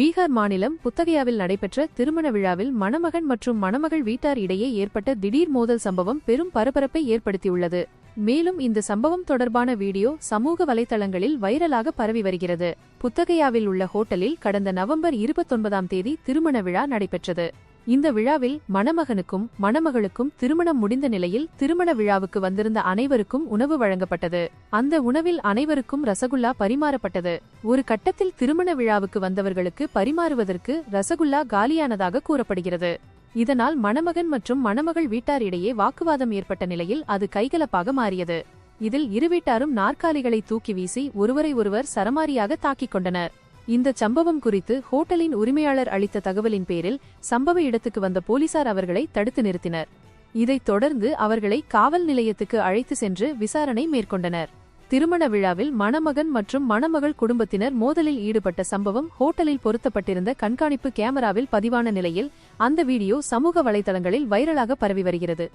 பீகார் மாநிலம் புத்தகையாவில் நடைபெற்ற திருமண விழாவில் மணமகன் மற்றும் மணமகள் வீட்டார் இடையே ஏற்பட்ட திடீர் மோதல் சம்பவம் பெரும் பரபரப்பை ஏற்படுத்தியுள்ளது. மேலும் இந்த சம்பவம் தொடர்பான வீடியோ சமூக வலைதளங்களில் வைரலாக பரவி வருகிறது. புத்தகையாவில் உள்ள ஹோட்டலில் கடந்த நவம்பர் இருபத்தொன்பதாம் தேதி திருமண விழா நடைபெற்றது. இந்த விழாவில் மணமகனுக்கும் மணமகளுக்கும் திருமணம் முடிந்த நிலையில் திருமண விழாவுக்கு வந்திருந்த அனைவருக்கும் உணவு வழங்கப்பட்டது. அந்த உணவில் அனைவருக்கும் ரசகுல்லா பரிமாறப்பட்டது. ஒரு கட்டத்தில் திருமண விழாவுக்கு வந்தவர்களுக்கு பரிமாறுவதற்கு ரசகுல்லா காலியானதாக கூறப்படுகிறது. இதனால் மணமகன் மற்றும் மணமகள் வீட்டார் இடையே வாக்குவாதம் ஏற்பட்ட நிலையில் அது கைகலப்பாக மாறியது. இதில் இரு வீட்டாரும் நாற்காலிகளை தூக்கி வீசி ஒருவரை ஒருவர் சரமாரியாக தாக்கிக் கொண்டனர். இந்த சம்பவம் குறித்து ஹோட்டலின் உரிமையாளர் அளித்த தகவலின் பேரில் சம்பவ இடத்துக்கு வந்த போலீசார் அவர்களை தடுத்து நிறுத்தினர். இதைத் தொடர்ந்து அவர்களை காவல் நிலையத்துக்கு அழைத்து சென்று விசாரணை மேற்கொண்டனர். திருமண விழாவில் மணமகன் மற்றும் மணமகள் குடும்பத்தினர் மோதலில் ஈடுபட்ட சம்பவம் ஹோட்டலில் பொருத்தப்பட்டிருந்த கண்காணிப்பு கேமராவில் பதிவான நிலையில் அந்த வீடியோ சமூக வலைதளங்களில் வைரலாக பரவி வருகிறது.